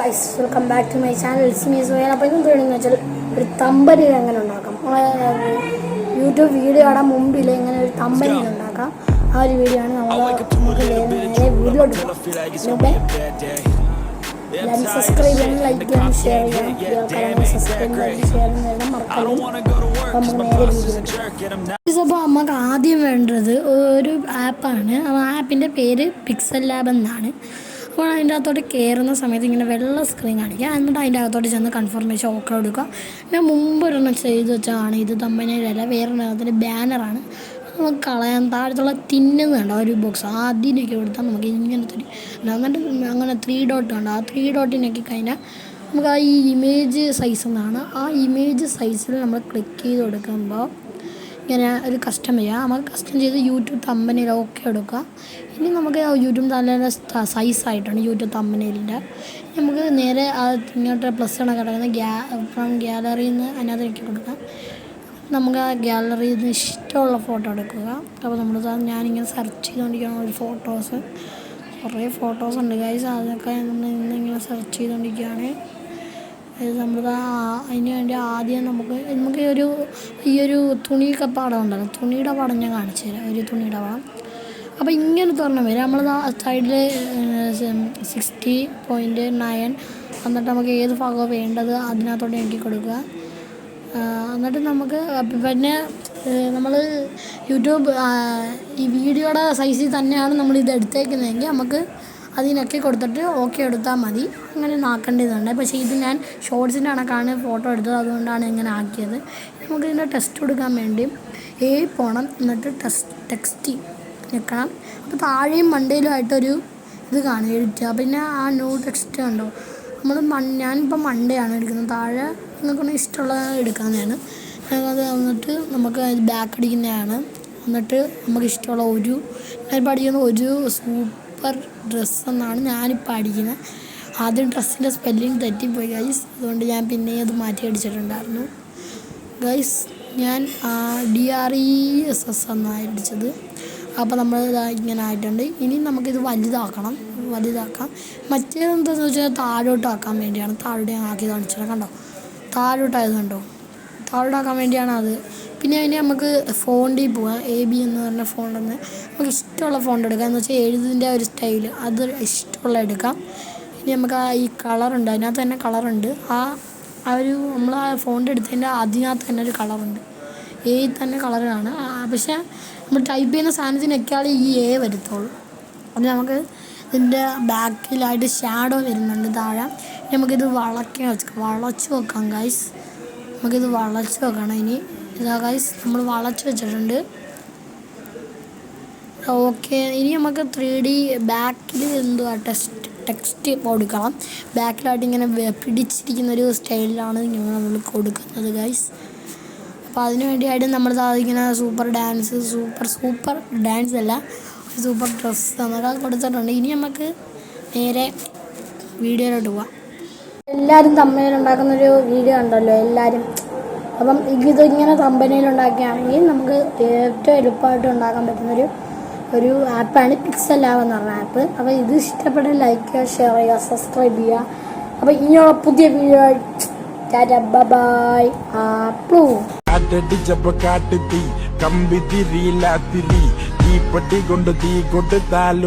Guys welcome back to my channel it's me Soyal അപ്പോൾ ഇന്ന് വേണമെന്ന് വെച്ചാൽ ഒരു തമ്പനിൽ എങ്ങനെ ഉണ്ടാക്കാം? നമ്മളെ യൂട്യൂബ് വീഡിയോ കാണാൻ മുമ്പിൽ എങ്ങനെ ഒരു തമ്പനിൽ ഉണ്ടാക്കാം. ആ ഒരു വീഡിയോ ആണ് നമ്മൾ നമുക്ക് നേരെ വീഡിയോട്ട് പോകാം എല്ലാവരും സബ്സ്ക്രൈബ് ചെയ്യണം ലൈക്ക് ചെയ്യണം ഷെയർ ചെയ്യണം സബ്സ്ക്രൈബ് ഷെയർ അപ്പോൾ നമുക്ക് ആദ്യം വേണ്ടത് ഒരു ആപ്പാണ് ആ ആപ്പിന്റെ പേര് പിക്സൽ ലാബ് എന്നാണ്. അപ്പോൾ അതിന്റെ അകത്തോട്ട് കയറുന്ന സമയത്ത് ഇങ്ങനെ വെള്ള സ്ക്രീൻ കാണിക്കുക. എന്നിട്ട് അതിന്റെ അകത്തോട്ട് ചെന്ന് കൺഫർമേഷൻ ഓക്കെ കൊടുക്കുക. ഞാൻ മുമ്പ് ഒരെണ്ണം ചെയ്ത് വെച്ചതാണ് ഇത് തമ്പനയിലല്ല വേറെ അതിന്റെ ബാനറാണ് നമുക്ക് കളയാൻ താഴത്തുള്ള തിന്നുന്നുണ്ട് ഒരു ബോക്സ് അതിനൊക്കെ കൊടുത്താൽ നമുക്ക് ഇങ്ങനത്തെ ഒരു അങ്ങനെ ത്രീ ഡോട്ട് ഉണ്ട് ആ ത്രീ ഡോട്ടിനൊക്കെ കഴിഞ്ഞാൽ നമുക്ക് ആ ഈ ഇമേജ് സൈസ് എന്നാണ്. ആ ഇമേജ് സൈസിൽ നമ്മൾ ക്ലിക്ക് ചെയ്ത് കൊടുക്കുമ്പോൾ ഇങ്ങനെ ഒരു കസ്റ്റം ചെയ്യുക നമ്മൾ കസ്റ്റം ചെയ്ത് യൂട്യൂബ് തമ്പനയിൽ എടുക്കുക ഇനി നമുക്ക് യൂട്യൂബ് യൂട്യൂബ് സൈസ് ആയിട്ടാണ് യൂട്യൂബ് തമ്പനയിലിന്റെ നമുക്ക് നേരെ ഇങ്ങോട്ട് പ്ലസ് ആണ് കിടക്കുന്ന ഗ്യാ ഫ്രം ഗ്യാലറിയിൽ നിന്ന് അതിനകത്തേക്ക് കൊടുക്കാം. നമുക്ക് ആ ഗ്യാലറിയിൽ നിന്ന് ഇഷ്ടമുള്ള ഫോട്ടോ എടുക്കുക. അപ്പോൾ നമ്മൾ ഞാനിങ്ങനെ സെർച്ച് ചെയ്തുകൊണ്ടിരിക്കുകയാണ് ഒരു ഫോട്ടോസ് കുറേ ഫോട്ടോസ് ഉണ്ട് ഗൈസ് അതൊക്കെ നമ്മൾ ഇന്നിങ്ങനെ സെർച്ച് ചെയ്തുകൊണ്ടിരിക്കുകയാണ് ഇത് നമ്മൾ അതിന് വേണ്ടി ആദ്യം നമുക്ക് നമുക്ക് ഒരു ഈ ഒരു തുണിയൊക്കെ പടം ഉണ്ടല്ലോ. തുണിയുടെ പടം ഞാൻ കാണിച്ചു തരാം. ഒരു തുണിയുടെ പടം. അപ്പോൾ ഇങ്ങനെ തുറന്നു വരും. നമ്മൾ സൈഡിൽ സിക്സ്റ്റി പോയിന്റ് നയൻ എന്നിട്ട് നമുക്ക് ഏത് ഭാഗമാണ് വേണ്ടത് അതിനകത്തോട്ട് എനിക്ക് കൊടുക്കുക. എന്നിട്ട് നമുക്ക് പിന്നെ നമ്മൾ യൂട്യൂബ് ഈ വീഡിയോയുടെ സൈസിൽ തന്നെയാണ് നമ്മൾ ഇത് എടുത്തേക്കുന്നതെങ്കിൽ നമുക്ക് അതിനൊക്കെ കൊടുത്തിട്ട് ഓക്കെ എടുത്താൽ മതി. അങ്ങനെ ആക്കേണ്ടതുണ്ട് പക്ഷേ ഇത് ഞാൻ ഷോർട്സിന്റെ കണക്കാണ് ഫോട്ടോ എടുത്തത്. അതുകൊണ്ടാണ് ഇങ്ങനെ ആക്കിയത്. നമുക്ക് ഇതിന്റെ ടെസ്റ്റ് കൊടുക്കാൻ വേണ്ടി ഏ പോണം. എന്നിട്ട് ടെസ്റ്റ് ടെക്സ്റ്റ് നിൽക്കണം അപ്പോൾ താഴെയും മണ്ടയിലുമായിട്ടൊരു ഇത് കാണും. എഡിറ്റ് പിന്നെ ആ ന്യൂ ടെക്സ്റ്റ് കണ്ടോ? നമ്മൾ മൺ ഞാനിപ്പോൾ മണ്ടയാണ് എടുക്കുന്നത്. താഴെ നിങ്ങൾക്ക് ഇഷ്ടമുള്ള എടുക്കാമെന്നാണ് അത് വന്നിട്ട് നമുക്ക് ബാക്ക് അടിക്കുന്നതാണ്. എന്നിട്ട് നമുക്ക് ഇഷ്ടമുള്ള ഒരു ഞാൻ പഠിക്കുന്ന ഒരു സൂപ്പർ ഡ്രസ്സ് എന്നാണ് ഞാനിപ്പോൾ അടിക്കുന്നത് ആദ്യം ഡ്രസ്സിന്റെ സ്പെല്ലിങ് തെറ്റിപ്പോയി ഗൈസ് അതുകൊണ്ട് ഞാൻ പിന്നെ അത് മാറ്റി അടിച്ചിട്ടുണ്ടായിരുന്നു. ഗൈസ് ഞാൻ D R E S S എന്നാണ് അടിച്ചത്. അപ്പോൾ നമ്മൾ ഇങ്ങനെ ആയിട്ടുണ്ട്. ഇനി നമുക്കിത് വലുതാക്കണം. വലുതാക്കാം. മറ്റേത് എന്താണെന്ന് വെച്ചാൽ താഴോട്ടാക്കാൻ വേണ്ടിയാണ്. താഴോട്ട് ഞാൻ ആക്കി കാണിച്ചത് കണ്ടോ? താഴോട്ടായത് കണ്ടോ? താഴോട്ടാക്കാൻ വേണ്ടിയാണ് അത്. പിന്നെ അതിന് നമുക്ക് ഫോണ്ടിൽ പോവാം. എ ബി എന്ന് പറഞ്ഞ ഫോണിൽ നിന്ന് നമുക്ക് ഇഷ്ടമുള്ള ഫോണ്ട് എടുക്കാം. എന്ന് വെച്ചാൽ എഴുതിന്റെ ഒരു സ്റ്റൈൽ അത് ഇഷ്ടമുള്ള എടുക്കാം. ഇനി നമുക്ക് ആ ഈ കളറുണ്ട് അതിനകത്ത് തന്നെ കളറുണ്ട് ആ ആ ഒരു നമ്മൾ ആ ഫോണ്ട് എടുത്തതിന്റെ അതിനകത്ത് തന്നെ ഒരു കളറുണ്ട് എ തന്നെ കളറാണ് പക്ഷേ നമ്മൾ ടൈപ്പ് ചെയ്യുന്ന സാധനത്തിനൊക്കെയാണ് ഈ എ വരുത്തുള്ളൂ. അത് നമുക്ക് ഇതിന്റെ ബാക്കിലായിട്ട് ഷാഡോ വരുന്നുണ്ട് താഴെ. നമുക്കിത് വളയ്ക്കാൻ വെച്ച് വളച്ച് വെക്കാം ഗൈസ് നമുക്കിത് വളച്ച് വെക്കണം ഇനി. ഇതാ ഗൈസ് നമ്മൾ വളച്ച് വെച്ചിട്ടുണ്ട്. ഓക്കെ ഇനി നമുക്ക് ത്രീ ഡി ബാക്കിൽ എന്തുവാ ടെക്സ്റ്റ് ടെക്സ്റ്റ് കൊടുക്കണം. ബാക്കിലായിട്ട് ഇങ്ങനെ പിടിച്ചിരിക്കുന്ന ഒരു സ്റ്റൈലിലാണ് നമ്മൾ കൊടുക്കുന്നത് ഗൈസ് അപ്പോൾ അതിന് വേണ്ടിയായിട്ട് നമ്മൾ സാധിക്കുന്ന super dance super super dance അല്ല സൂപ്പർ ഡ്രസ്സ് എന്നൊക്കെ കൊടുത്തിട്ടുണ്ട്. ഇനി നമുക്ക് നേരെ വീഡിയോയിലോട്ട് പോവാം. എല്ലാവരും തമ്മിലുണ്ടാക്കുന്നൊരു വീഡിയോ ഉണ്ടല്ലോ എല്ലാവരും അപ്പം ഇത് ഇങ്ങനെ കമ്പനിയിൽ ഉണ്ടാക്കുകയാണെങ്കിൽ നമുക്ക് ഏറ്റവും എളുപ്പമായിട്ട് ഉണ്ടാക്കാൻ പറ്റുന്നൊരു ഒരു ആപ്പാണ് പിക്സൽ ലാവ് എന്ന് പറഞ്ഞ ആപ്പ്. അപ്പോൾ ഇത് ഇഷ്ടപ്പെട്ട ലൈക്ക് ചെയ്യുക ഷെയർ ചെയ്യുക സബ്സ്ക്രൈബ് ചെയ്യുക. അപ്പോൾ ഇനിയുള്ള പുതിയ വീഡിയോ ബൈ ആപ്ലൂ കമ്പി തിരിയില്ലാത്തിരി തിരി തീപ്പട്ടി കൊണ്ട് തീ കൊടുത്താലും